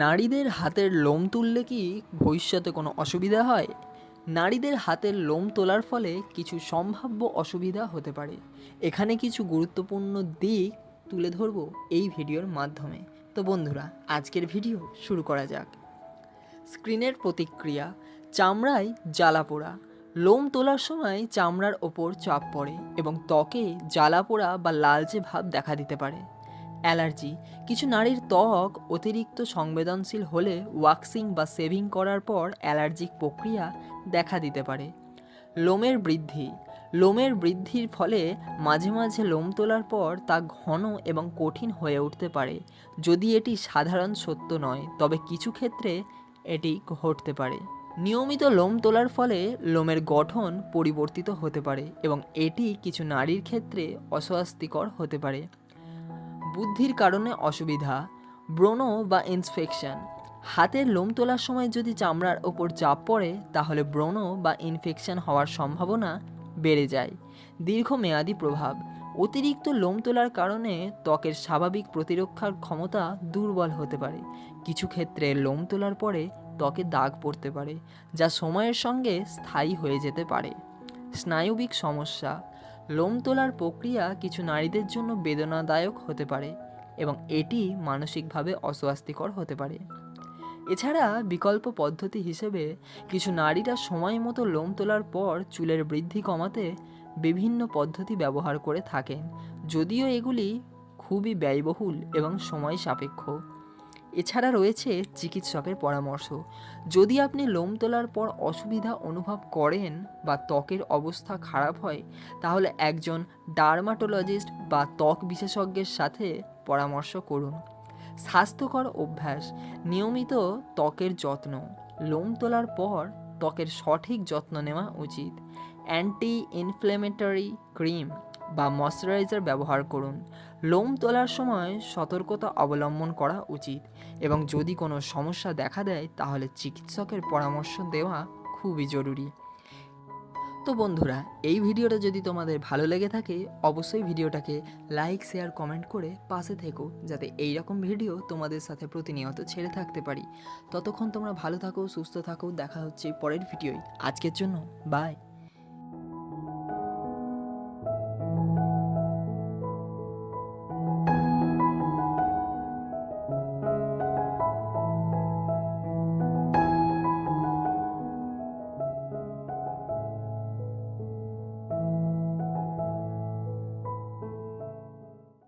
নারীদের হাতের লোম তুললে কি ভবিষ্যতে কোনো অসুবিধা হয়? নারীদের হাতের লোম তোলার ফলে কিছু সম্ভাব্য অসুবিধা হতে পারে। এখানে কিছু গুরুত্বপূর্ণ দিক তুলে ধরব এই ভিডিওর মাধ্যমে। তো বন্ধুরা, আজকের ভিডিও শুরু করা যাক। স্ক্রিনের প্রতিক্রিয়া, চামড়ায় জ্বালা পোড়া। লোম তোলার সময় চামড়ার ওপর চাপ পড়ে এবং ত্বকে জ্বালা পোড়া বা লালচে ভাব দেখা দিতে পারে। অ্যালার্জি। কিছু নারীর ত্বক অতিরিক্ত সংবেদনশীল হলে ওয়াক্সিং বা সেভিং করার পর অ্যালার্জিক প্রক্রিয়া দেখা দিতে পারে। লোমের বৃদ্ধি। লোমের বৃদ্ধির ফলে মাঝে মাঝে লোম তোলার পর তা ঘন এবং কঠিন হয়ে উঠতে পারে। যদি এটি সাধারণ সত্য নয়, তবে কিছু ক্ষেত্রে এটি ঘটতে পারে। নিয়মিত লোম তোলার ফলে লোমের গঠন পরিবর্তিত হতে পারে এবং এটি কিছু নারীর ক্ষেত্রে অস্বস্তিকর হতে পারে। বুদ্ধির কারণে অসুবিধা ব্রণ বা ইনফেকশন হাতের লোম তোলার সময় যদি চামড়ার ওপর চাপ পড়ে, তাহলে ব্রণ বা ইনফেকশন হওয়ার সম্ভাবনা বেড়ে যায়। দীর্ঘমেয়াদী প্রভাব। অতিরিক্ত লোম তোলার কারণে ত্বকের স্বাভাবিক প্রতিরক্ষার ক্ষমতা দুর্বল হতে পারে। কিছু ক্ষেত্রে লোম তোলার পরে ত্বকে দাগ পড়তে পারে, যা সময়ের সঙ্গে স্থায়ী হয়ে যেতে পারে। স্নায়বিক সমস্যা। লোম তোলার প্রক্রিয়া কিছু নারীদের জন্য বেদনাদায়ক হতে পারে এবং এটি মানসিকভাবে অস্বস্তিকর হতে পারে। এছাড়া বিকল্প পদ্ধতি হিসেবে কিছু নারীরা সময় মতো লোম তোলার পর চুলের বৃদ্ধি কমাতে বিভিন্ন পদ্ধতি ব্যবহার করে থাকেন, যদিও এগুলি খুবই ব্যয়বহুল এবং সময় সাপেক্ষ। এছাড়া রয়েছে চিকিৎসকের পরামর্শ। যদি আপনি লোম তোলার পর অসুবিধা অনুভব করেন বা ত্বকের অবস্থা খারাপ হয়, তাহলে একজন ডার্মাটোলজিস্ট বা ত্বক বিশেষজ্ঞের সাথে পরামর্শ করুন। স্বাস্থ্যকর অভ্যাস, নিয়মিত ত্বকের যত্ন। লোম তোলার পর ত্বকের সঠিক যত্ন নেওয়া উচিত। অ্যান্টি ইনফ্লেমেটরি ক্রিম বা ময়শ্চারাইজার ব্যবহার করুন। লোম তোলার সময় সতর্কতা অবলম্বন করা উচিত এবং যদি কোনো সমস্যা দেখা দেয়, তাহলে চিকিৎসকের পরামর্শ দেওয়া খুবই জরুরি। তো বন্ধুরা, এই ভিডিওটা যদি তোমাদের ভালো লেগে থাকে, অবশ্যই ভিডিওটাকে লাইক শেয়ার কমেন্ট করে পাশে থেকো, যাতে এই রকম ভিডিও তোমাদের সাথে প্রতিনিয়ত ছেড়ে থাকতে পারি। ততক্ষণ তোমরা ভালো থাকো, সুস্থ থাকো, দেখা হচ্ছে পরের ভিডিওয়। আজকের জন্য বাই